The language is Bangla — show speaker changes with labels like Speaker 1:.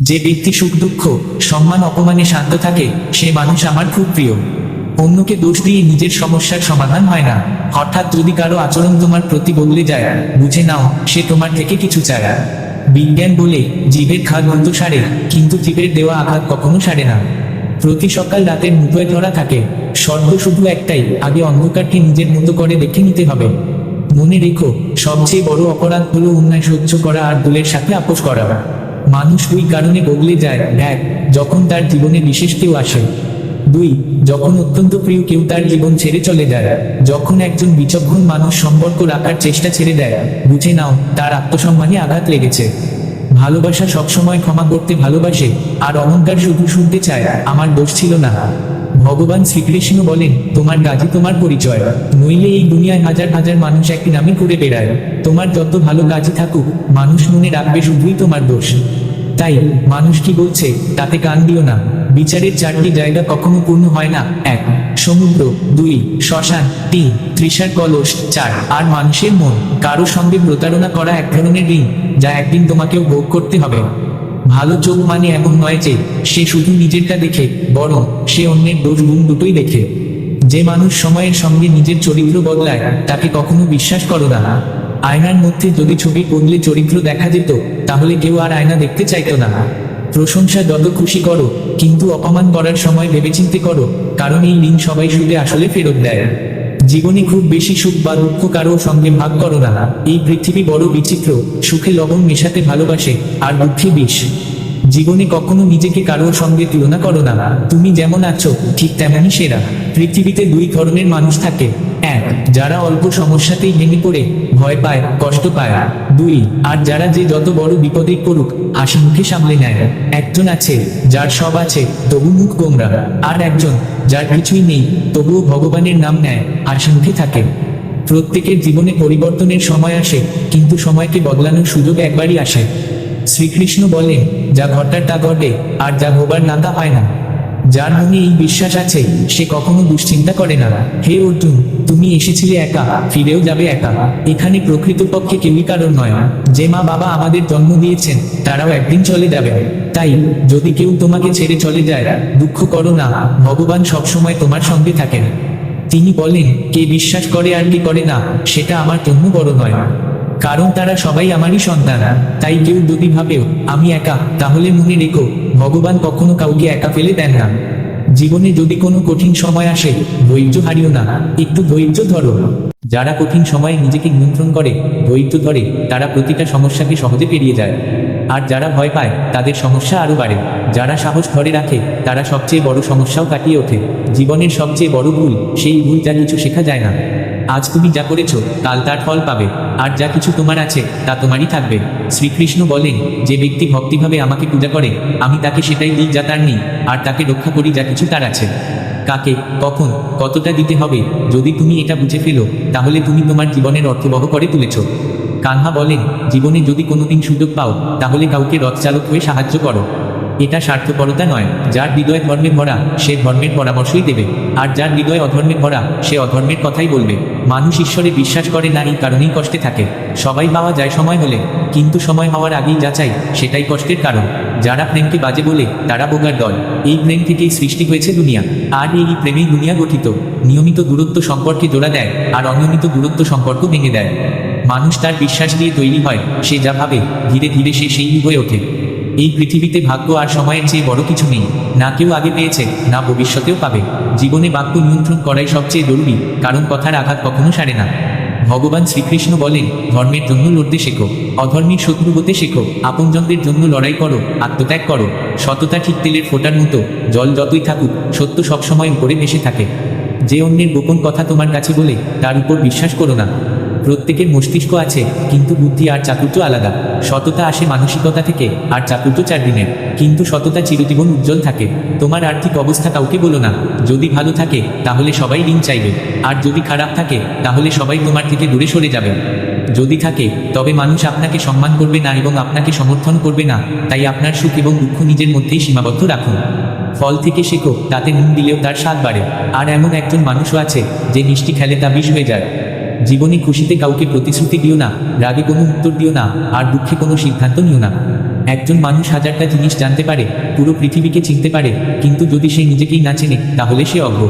Speaker 1: যে ব্যক্তি সুখ দুঃখ, সম্মান, অপমানে শান্ত থাকে, সে মানুষ আমার খুব প্রিয়। অন্যকে দোষ দিয়ে নিজের সমস্যার সমাধান হয় না। হঠাৎ যদি কারও আচরণ তোমার প্রতি বদলে যায়, বুঝে নাও, সে তোমার থেকে কিছু চায়। বিজ্ঞান বলে, জীবের ঘাত বন্ধ সারে, কিন্তু জীবের দেওয়া আঘাত কখনো সারে না। প্রতি সকাল রাতের মুঠোয় ধরা থাকে, সর্ব শুধু একটাই, আগে অন্ধকারকে নিজের মতো করে দেখে নিতে হবে। মনে রেখো, সবচেয়ে বড় অপরাধ হলো অন্যায় সহ্য করা আর ভুলের সাথে আপোষ করা। মানুষ ওই কারণে বগলে যায় এক যখন তার জীবনে বিশেষ কেউ আসে। দুই, যখন অত্যন্ত প্রিয় কেউ তার জীবন ছেড়ে চলে যায়। যখন একজন বিচক্ষণ মানুষ সম্পর্ক রাখার চেষ্টা ছেড়ে দেয়। বুঝে নাও, তার আত্মসম্মানে আঘাত লেগেছে। ভালোবাসা সবসময় ক্ষমা করতে ভালোবাসে, আর অহংকার শুধু শুনতে চায়, আমার দোষ ছিল না। ভগবান শ্রীকৃষ্ণ বলেন, তোমার গাজী তোমার পরিচয়। নইলে এই দুনিয়ায় হাজার হাজার মানুষ একই নামে করে বেড়ায়। তোমার যত ভালো কাজই থাকুক, মানুষ মনে রাখবে শুধুই তোমার দোষ। তাই মানুষ কি বলছে, তাতে কান দিও না। বিচারের চারটি জায়গা কখনো পূর্ণ হয় না। এক, সমুদ্র। দুই, শ্মশান। তিন, তৃষার কলস। চার, আর মানুষের মন। কারও সঙ্গে প্রতারণা করা এক ধরনের ঋণ, যা একদিন তোমাকেও ভোগ করতে হবে। ভালো চোখ মানে এমন নয় যে সে শুধু নিজেরটা দেখে, বরং সে অন্যের দোষ গুণ দুটোই দেখে। যে মানুষ সময়ের সঙ্গে নিজের চরিত্র বদলায়, তাকে কখনো বিশ্বাস করো না। আয়নার মধ্যে যদি ছবি বদলে চরিত্র দেখা যেত, তাহলে কেউ আর আয়না দেখতে চাইত না। প্রশংসা যত খুশি করো, কিন্তু অপমান করার সময় ভেবেচিন্তে করো, কারণ এই লিঙ্ক সবাই সুদে আসলে ফেরত দেয়। জীবনে খুব বেশি সুখ বা দুঃখ কারও সঙ্গে ভাগ করো না। এই পৃথিবী বড় বিচিত্র, সুখে লবণ মেশাতে ভালোবাসে আর দুঃখে বিষ। জীবনে কখনো নিজেকে কারোর সঙ্গে তুলনা করো না। তুমি যেমন আছো, ঠিক তেমনই সেরা। পৃথিবীতে দুই ধরনের মানুষ থাকে। এক, যারা অল্প সমস্যাতেই ভেঙে পড়ে, ভয় পায়, কষ্ট পায়। দুই, আর যারা যে যত বড় বিপদে পড়ুক, হাসি মুখে সামলে নেয়। একজন আছে, যার সব আছে, তবু মুখ গোমরা। আর একজন যার কিছুই নেই, তবুও ভগবানের নাম নেয়, আর মুখে থাকে। প্রত্যেকের জীবনে পরিবর্তনের সময় আসে, কিন্তু সময়কে বদলানোর সুযোগ একবারই আসে। শ্রীকৃষ্ণ বলেন, যা ঘটার তা ঘটে, আর যা হবার না তা হয় না। যার মনে এই বিশ্বাস আছে, সে কখনো দুশ্চিন্তা করে না। হে অর্জুন, তুমি এসেছিলে একা, ফিরেও যাবে একা। এখানে প্রকৃতপক্ষে কেউই কারণ নয়। যে মা বাবা আমাদের জন্ম দিয়েছেন, তারাও একদিন চলে যাবে। তাই, যদি কেউ তোমাকে ছেড়ে চলে যায়, দুঃখ করো না। ভগবান সবসময় তোমার সঙ্গে থাকেন। তিনি বলেন, কে বিশ্বাস করে আর কি করে না, সেটা আমার জন্য বড় নয়। কারণ তারা সবাই আমারই সন্তান। তাই কেউ যদি ভাবেও, আমি একা, তাহলে মনে রেখো ভগবান কখনো কাউকে একা ফেলে দেন না। জীবনে যদি কোনো কঠিন সময় আসে, ধৈর্য হারিও না, একটু ধৈর্য ধরো। যারা কঠিন সময়ে নিজেকে নিয়ন্ত্রণ করে, ধৈর্য ধরে, তারা প্রতিটা সমস্যাকে সহজে পেরিয়ে যায়। আর যারা ভয় পায়, তাদের সমস্যা আরও বাড়ে। যারা সাহস ধরে রাখে, তারা সবচেয়ে বড় সমস্যাও কাটিয়ে ওঠে। জীবনের সবচেয়ে বড় ভুল, সেই ভুল যা কিছু শেখা যায় না। আজ তুমি যা করেছ, কাল তার ফল পাবে। আর যা কিছু তোমার আছে, তা তোমারই থাকবে। শ্রীকৃষ্ণ বলেন, যে ব্যক্তি ভক্তিভাবে আমাকে পূজা করে, আমি তাকে সেটাই দিই যা তার নেই, আর তাকে রক্ষা করি যা কিছু তার আছে। কাকে, কখন, কতটা দিতে হবে, যদি তুমি এটা বুঝে ফেলো, তাহলে তুমি তোমার জীবনের অর্থবহ করে তুলেছ। কানহা বলেন, জীবনে যদি কোনোদিন সুযোগ পাও, তাহলে কাউকে রথ চালক হয়ে সাহায্য করো। এটা স্বার্থপরতা নয়। যার হৃদয় ধর্মে ভরা, সে ধর্মের পরামর্শই দেবে। আর যার হৃদয় অধর্মে ভরা, সে অধর্মের কথাই বলবে। মানুষ ঈশ্বরে বিশ্বাস করে না, এই কারণেই কষ্টে থাকে। সবাই পাওয়া যায় সময় হলে, কিন্তু সময় হওয়ার আগেই যা চাই, সেটাই কষ্টের কারণ। যারা প্রেমকে বাজে বলে, তারা বোগার দল। এই প্রেম থেকেই সৃষ্টি হয়েছে দুনিয়া। আর এই প্রেমেই দুনিয়া গঠিত। নিয়মিত দূরত্ব সম্পর্কে জোড়া দেয়, আর অনিয়মিত দূরত্ব সম্পর্ক ভেঙে দেয়। মানুষ তার বিশ্বাস দিয়ে তৈরি হয়, সে যা ভাবে, ধীরে ধীরে সে সেই হয়ে ওঠে। এই পৃথিবীতে ভাগ্য আর সময়ের চেয়ে বড় কিছু নেই। না কেউ আগে পেয়েছে, না ভবিষ্যতেও পাবে। জীবনে বাক্য নিয়ন্ত্রণ করাই সবচেয়ে জরুরি, কারণ কথার আঘাত কখনো সারে না। ভগবান শ্রীকৃষ্ণ বলেন, ধর্মের জন্য লড়তে শেখো, অধর্মীর শত্রু হতে শেখো, আপনজনদের জন্য লড়াই করো, আত্মত্যাগ করো। সততা ঠিক তেলের ফোটার মতো, জল যতই থাকুক, সত্য সবসময় উপরে ভেসে থাকে। যে অন্যের গোপন কথা তোমার কাছে বলে, তার উপর বিশ্বাস করো না। প্রত্যেকের মস্তিষ্ক আছে, কিন্তু বুদ্ধি আর চাতুর্য আলাদা। সততা আসে মানসিকতা থেকে, আর চাতুর্য চার দিনের। কিন্তু সততা চিরজীবন উজ্জ্বল থাকে। তোমার আর্থিক অবস্থা কাউকে বলো না। যদি ভালো থাকে, তাহলে সবাই ঋণ চাইবে। আর যদি খারাপ থাকে, তাহলে সবাই তোমার থেকে দূরে সরে যাবে। যদি থাকে, তবে মানুষ আপনাকে সম্মান করবে না এবং আপনাকে সমর্থন করবে না। তাই আপনার সুখ এবং দুঃখ নিজের মধ্যেই সীমাবদ্ধ রাখুন। ফল থেকে শেখো, তাতে নুন দিলেও তার স্বাদ বাড়ে। আর এমন একজন মানুষও আছে, যে মিষ্টি খেলে তা বিষ হয়ে যায়। জীবনে খুশিতে কাউকে প্রতিশ্রুতি দিও না, রাগে কোনো উত্তর দিও না, আর দুঃখে কোনো সিদ্ধান্ত নিও না। একজন মানুষ হাজারটা জিনিস জানতে পারে, পুরো পৃথিবীকে চিনতে পারে, কিন্তু যদি সে নিজেকেই না চেনে, তাহলে সে অজ্ঞ